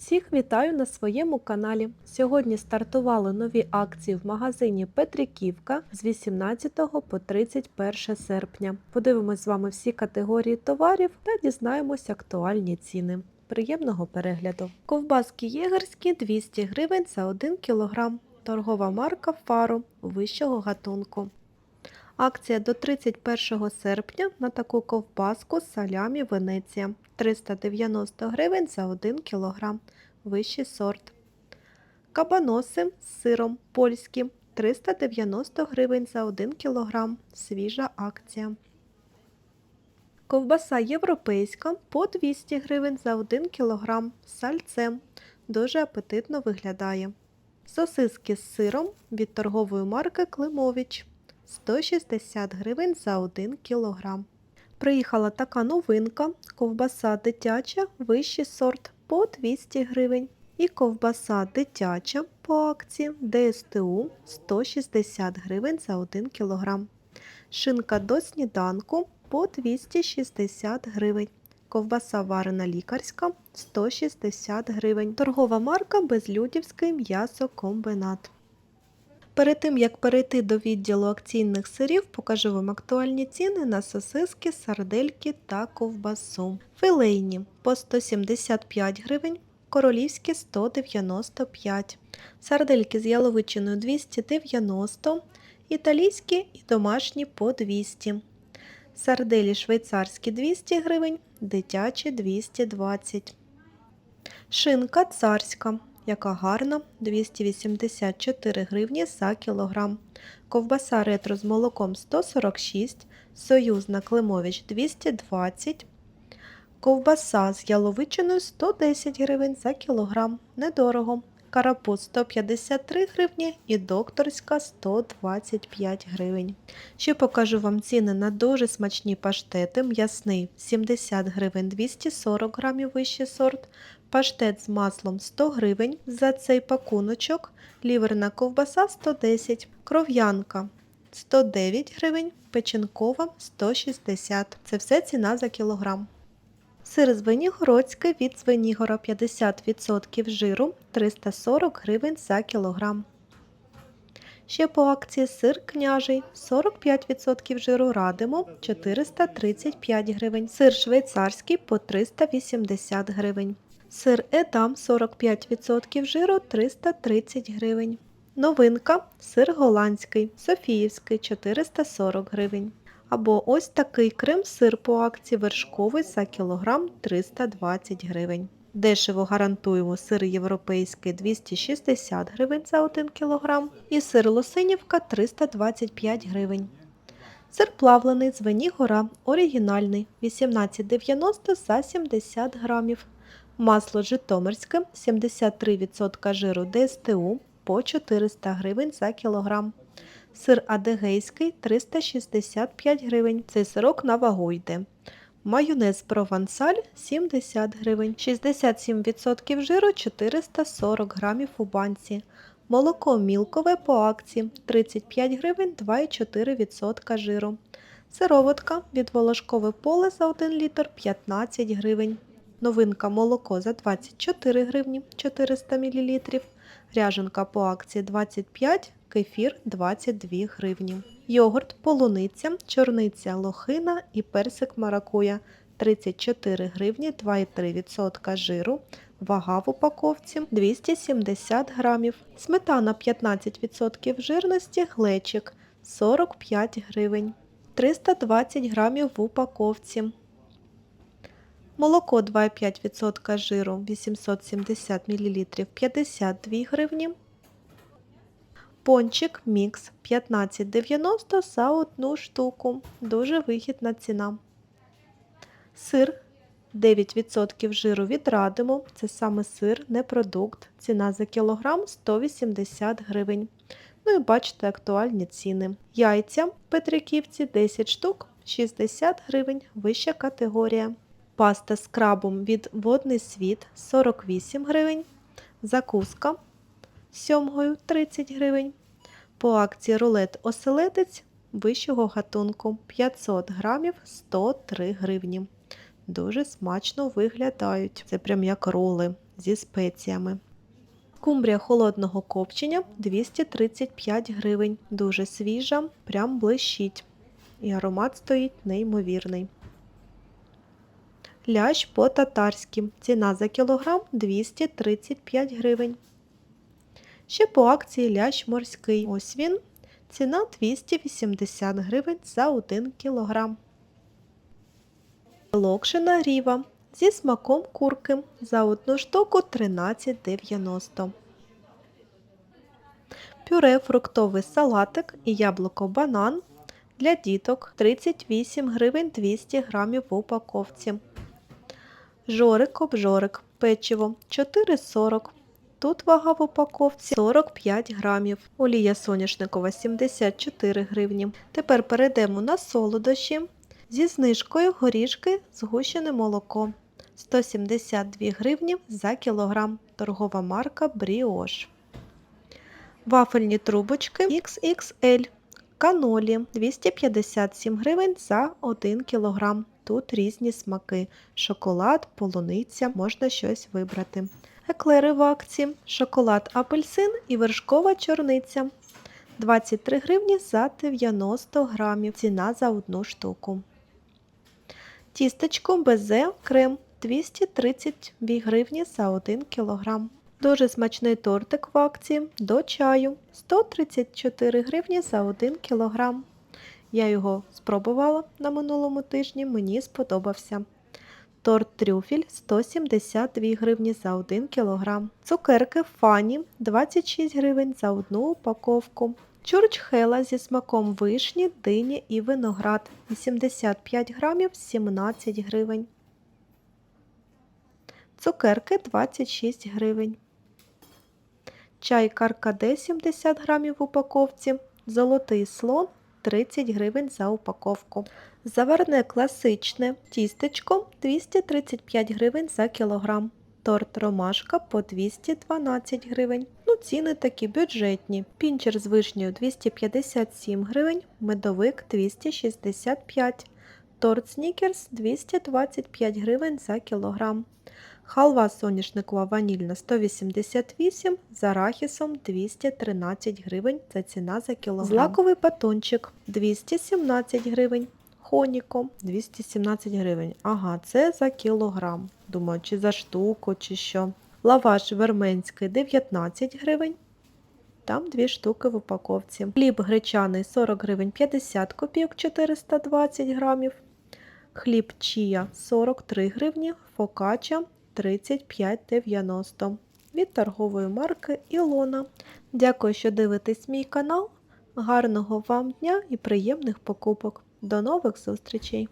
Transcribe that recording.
Всіх вітаю на своєму каналі. Сьогодні стартували нові акції в магазині Петриківка з 18 по 31 серпня. Подивимось з вами всі категорії товарів та дізнаємось актуальні ціни. Приємного перегляду. Ковбаски єгерські 200 гривень за 1 кг. Торгова марка Фаро вищого гатунку. Акція до 31 серпня на таку ковбаску з салямі Венеція 390 гривень за 1 кг. Вищий сорт. Кабаноси з сиром польські 390 гривень за 1 кг. Свіжа акція. Ковбаса європейська по 200 гривень за 1 кг. Сальцем. Дуже апетитно виглядає. Сосиски з сиром від торгової марки Климович 160 гривень за 1 кг. Приїхала така новинка, ковбаса дитяча, вищий сорт по 200 гривень. І ковбаса дитяча по акції ДСТУ 160 гривень за 1 кг. Шинка до сніданку по 260 гривень. Ковбаса варена лікарська 160 гривень. Торгова марка Безлюдівський м'ясокомбинат. Перед тим як перейти до відділу акційних сирів, покажу вам актуальні ціни на сосиски, сардельки та ковбасу. Филейні по 175 гривень, королівські 195, сардельки з яловичиною 290, італійські і домашні по 200. Сарделі швейцарські 200 гривень, дитячі 220. Шинка царська яка гарна 284 гривні за кілограм. Ковбаса ретро з молоком 146, союзна Климович 220, ковбаса з яловичиною 110 гривень за кілограм. Недорого. Карапуз 153 гривні і докторська 125 гривень. Ще покажу вам ціни на дуже смачні паштети. М'ясний 70 гривень 240 грамів вищий сорт, паштет з маслом 100 гривень за цей пакуночок, ліверна ковбаса 110, кров'янка 109 гривень, печінкова 160. Це все ціна за кілограм. Сир Звенігородський від Звенігора 50% жиру 340 гривень за кілограм. Ще по акції сир княжий 45% жиру радимо 435 гривень. Сир швейцарський по 380 гривень. Сир Едам 45% жиру 330 гривень. Новинка сир голландський, Софіївський 440 гривень. Або ось такий крем-сир по акції вершковий за кілограм 320 гривень. Дешево гарантуємо сир європейський 260 гривень за 1 кг і сир Лосинівка 325 гривень. Сир плавлений з Венігора оригінальний 18,90 за 70 грамів. Масло Житомирське 73% жиру ДСТУ по 400 гривень за кілограм. Сир адегейський 365 гривень. Цей сирок на вагу йде. Майонез провансаль 70 гривень. 67% жиру 440 грамів у банці. Молоко мілкове по акції 35 гривень 2,4% жиру. Сироватка від волошкове поле за 1 літр 15 гривень. Новинка молоко за 24 гривні 400 мл. Ряженка по акції 25 кефір 22 гривні. Йогурт, полуниця, чорниця лохина і персик маракуя 34 гривні 2,3% жиру. Вага в упаковці 270 грамів. Сметана 15% жирності, глечик 45 гривень. 320 грамів в упаковці. Молоко 2,5% жиру 870 мл 52 гривні. Пончик мікс 15,90 за одну штуку. Дуже вигідна ціна. Сир 9% жиру від Радимо. Це саме сир, не продукт. Ціна за кілограм 180 гривень. Ну і бачите актуальні ціни. Яйця Петриківці 10 штук 60 гривень. Вища категорія. Паста з крабом від Водний світ 48 гривень. Закуска сьомгою 30 гривень. По акції рулет оселедець вищого гатунку 500 грамів 103 гривні. Дуже смачно виглядають. Це прям як роли зі спеціями. Скумбрія холодного копчення 235 гривень. Дуже свіжа, прям блищить. І аромат стоїть неймовірний. Лящ по-татарськи. Ціна за кілограм 235 гривень. Ще по акції лящ морський. Ось він. Ціна 280 гривень за 1 кілограм. Локшина ріва зі смаком курки за одну штуку 13,90. Пюре фруктовий салатик і яблуко банан для діток 38 гривень 200 грамів в упаковці. Жорик обжорик печиво 4,40. Тут вага в упаковці 45 грамів. Олія соняшникова 74 гривні. Тепер перейдемо на солодощі. Зі знижкою горішки згущене молоко 172 гривні за кілограм. Торгова марка Бріош. Вафельні трубочки XXL. Канолі 257 гривень за 1 кілограм. Тут різні смаки. Шоколад, полуниця, можна щось вибрати. Еклери в акції, шоколад апельсин і вершкова чорниця. 23 гривні за 90 грамів. Ціна за одну штуку. Тістечко безе крем 232 гривні за 1 кілограм. Дуже смачний тортик в акції до чаю 134 гривні за 1 кілограм. Я його спробувала на минулому тижні, мені сподобався. Торт трюфель 172 гривні за 1 кілограм. Цукерки фані 26 гривень за одну упаковку. Чурчхела зі смаком вишні, дині і виноград 85 грамів 17 гривень. Цукерки 26 гривень. Чай каркаде 70 грамів в упаковці. Золотий слон 30 гривень за упаковку. Заварне класичне тістечко 235 гривень за кілограм. Торт ромашка по 212 гривень. Ну, ціни такі бюджетні. Пінчер з вишнею 257 гривень, медовик 265 Торт снікерс 225 гривень за кілограм. Халва соняшникова ванільна 188 з арахісом 213 гривень це ціна за кілограм. Злаковий батончик 217 гривень. Хоніком 217 гривень. Ага, це за кілограм. Думаю, чи за штуку, чи що. Лаваш верменський 19 гривень. Там дві штуки в упаковці. Хліб гречаний 40 гривень 50 копійок 420 грамів. Хліб чія 43 гривні, фокача 35,90 від торгової марки Ілона. Дякую, що дивитесь мій канал. Гарного вам дня і приємних покупок. До нових зустрічей!